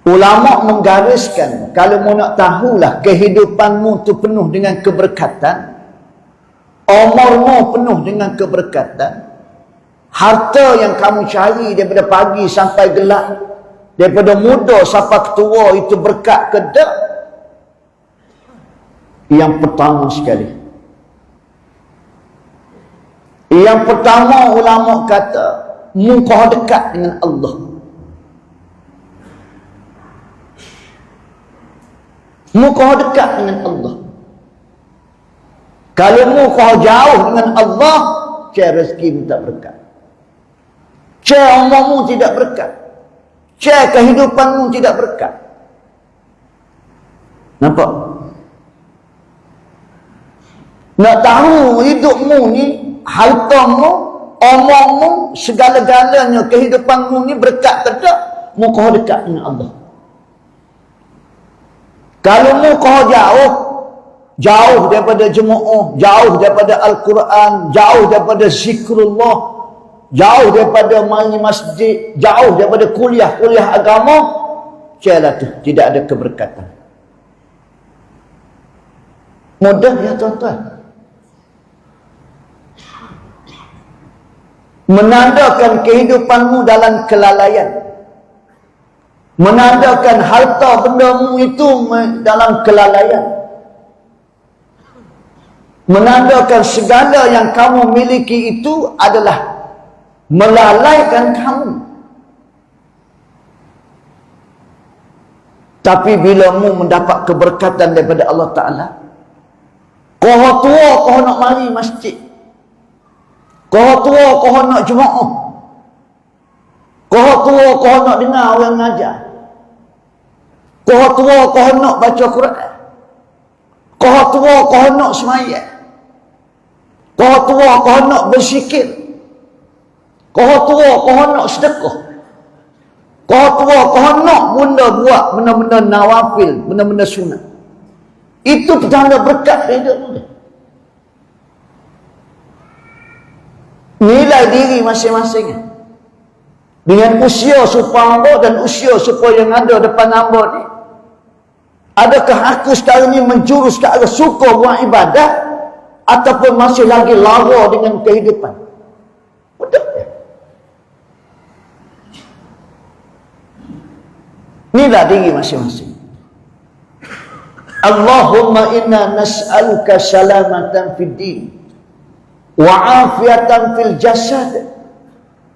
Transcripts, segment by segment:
Ulama menggariskan kalau mau nak tahulah kehidupanmu tu penuh dengan keberkatan, umurmu penuh dengan keberkatan, harta yang kamu cari daripada pagi sampai gelap, daripada muda sampai tua itu berkat ke tak? Yang pertama sekali. Yang pertama ulama kata, muka dekat dengan Allah. Muka dekat dengan Allah. Kalau muka jauh dengan Allah, cari rezeki tak berkat. Cari umurmu tidak berkat. Cari kehidupanmu tidak berkat. Nampak? Nak tahu hidupmu ni, hartamu, umurmu, segala-galanya kehidupanmu ni berkat ke tak? Muka dekat dengan Allah. Kalau muka jauh, jauh daripada jemaah, jauh daripada Al-Quran, jauh daripada zikrullah, jauh daripada mali masjid, jauh daripada kuliah-kuliah agama, celah tu, tidak ada keberkatan. Mudah ya tuan-tuan. Menandakan kehidupanmu dalam kelalaian menandakan harta bendamu itu dalam kelalaian. Menandakan segala yang kamu miliki itu adalah melalaikan kamu. Tapi bila mu mendapat keberkatan daripada Allah Ta'ala kau tua kau nak mari masjid. Kau tua kau nak jemaah. Kau tua kau nak dengar orang mengajar Kau tua kau nak baca Quran. Kau tua kau nak semayang. Kau tua kau nak bersikir. Kau tua kau nak sedekah. Kau tua kau nak benda buat benda-benda nawafil, benda-benda sunat. Itu petanda berkat hidup dia. Nilai diri masing-masing. Dengan usia supaya dan usia supaya yang ada depan hamba ni. Adakah aku sekarang ini menjurus ke arah suka buat ibadah ataupun masih lagi lara dengan kehidupan? Betul ya? Inilah diri masing-masing. Allahumma inna nas'aluka salamatan fid din wa afiatan fil jasad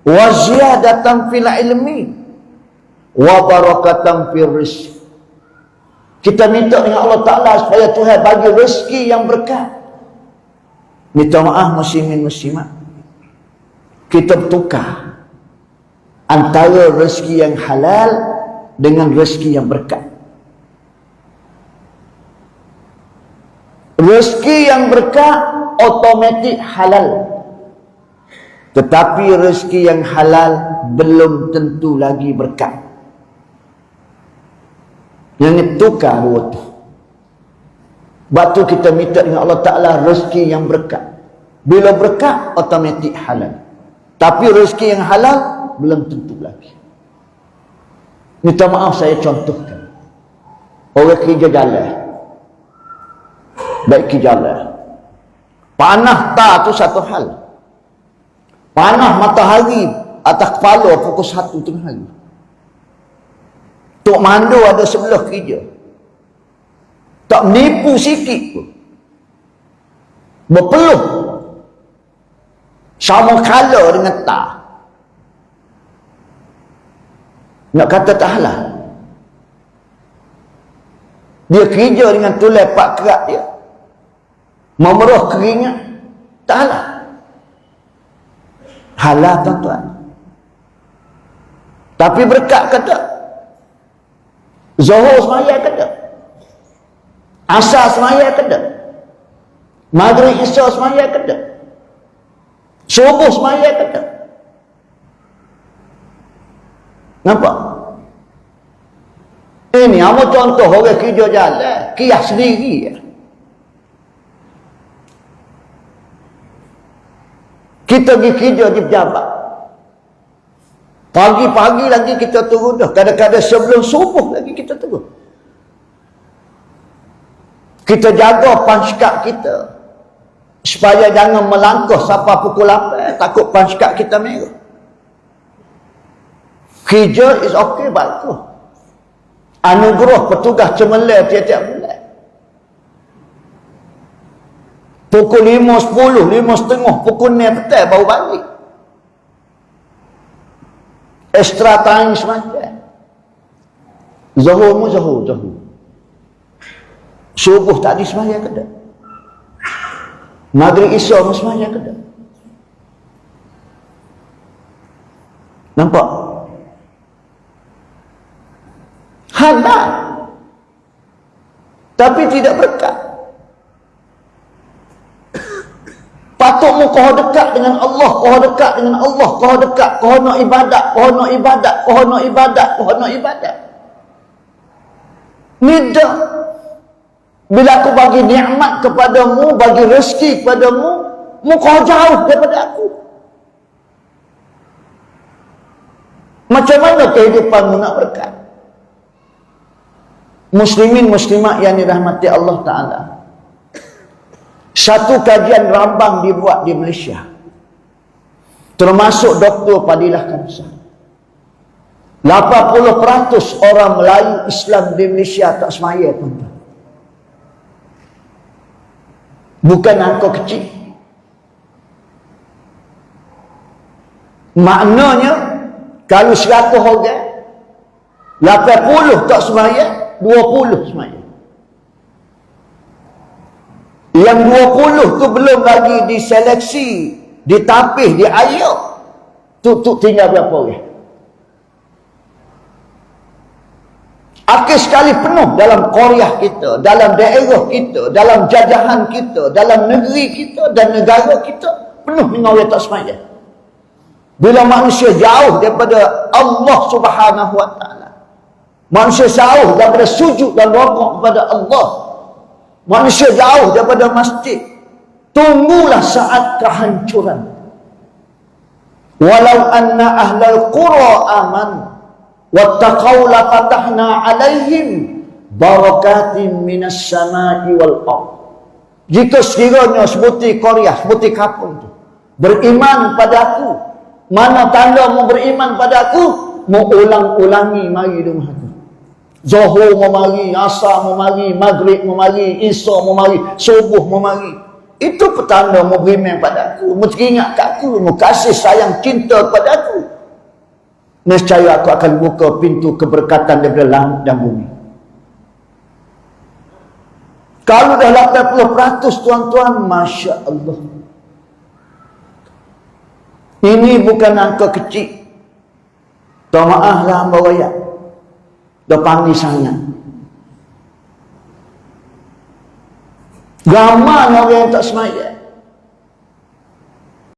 wa ziyadatan fil ilmi wa barakatan fil rizq kita minta dengan Allah Ta'ala supaya Tuhan bagi rezeki yang berkat. Minta maaf muslimin muslimat. Kita bertukar antara rezeki yang halal dengan rezeki yang berkat. Rezeki yang berkat otomatik halal. Tetapi rezeki yang halal belum tentu lagi berkat. Yang tukar dua tu. Sebab tu kita minta dengan Allah Ta'ala rezeki yang berkat. Bila berkat, otomatik halal. Tapi rezeki yang halal, belum tentu lagi. Minta maaf saya contohkan. Orang kerja jalan. Baik kerja jalan. Panah tak tu satu hal. Panah matahari atas kepala pukul satu tengah hari. Tok Mando ada sebelah kerja. Tak menipu sikit pun. Berpeluh. Sama kala dengan tak. Nak kata tak halal. Dia kerja dengan tulai pak kerak dia. Memerah keringat. Tak halal. Halal tuan-tuan. Tapi berkat kata. Zuhur semaya ke tak? Asar semaya ke tak? Maghrib Isya semaya ke tak? Subuh semaya ke tak? Nampak? Ini apa contoh orang kerja jalan, kias sendiri ya. Kita pergi kerja di pejabat. Pagi-pagi lagi kita turun dah. Kadang-kadang sebelum subuh lagi kita turun. Kita jaga panskak kita. Supaya jangan melangkah sampai pukul 8. Takut panskak kita merah. Kerja is okay, bagus. Anugerah petugas cemerlang tiap-tiap bulan. Pukul 5, 10, 5 setengah, pukul 6 petang baru balik extra time semacam Zuhur mu zuhur, zuhur. Subuh tak ada semayang ke tak? Maghrib Isya mu semayang ke tak? Nampak? Halal. Tapi tidak berkat. Patutmu kau dekat dengan Allah, kau dekat dengan Allah, kau dekat, kau nak ibadat, kau nak ibadat, kau nak ibadat, kau nak ibadat. Nida. Bila aku bagi nikmat kepadamu, bagi rezeki kepadamu, mu kau jauh daripada aku. Macam mana kehidupanmu nak berkat? Muslimin muslimat yang dirahmati Allah Ta'ala. Satu kajian rambang dibuat di Malaysia. Termasuk Dr. Padilah Kamsah. 80% orang Melayu Islam di Malaysia tak semaya tuan Bukan angka kecil. Maknanya kalau 100 orang 80 tak semaya, 20 semaya. Yang 20 tu belum lagi diseleksi, ditapih, diayuk. Tu, tu tinggal berapa orang? Akhir sekali penuh dalam Korea kita, dalam daerah kita, dalam jajahan kita, dalam negeri kita dan negara kita, penuh dengan orang tak semaya. Bila manusia jauh daripada Allah subhanahu wa ta'ala. Manusia jauh daripada sujud dan rokok kepada Allah Manusia jauh daripada masjid. Tunggulah saat kehancuran. Walau anna ahlal qura aman. Wattaqaw la fatahna alaihim. Barakatin minas samai wal ard. Jika sekiranya sebuti Korea, sebuti kapung tu. Beriman pada aku. Mana tanda mau beriman pada aku? Mau ulang-ulangi mari rumah aku. Zuhur memari, asar memari, maghrib memari, isya memari, subuh memari. Itu petanda mu beriman pada aku. Mu teringat kat aku. Mu kasih sayang cinta kepada aku. Nescaya aku akan buka pintu keberkatan daripada langit dan bumi. Kalau dah 80% tuan-tuan, Masya Allah. Ini bukan angka kecil. Tuan maaf lah. Dah panggil sangat. Ramai orang yang tak semayang.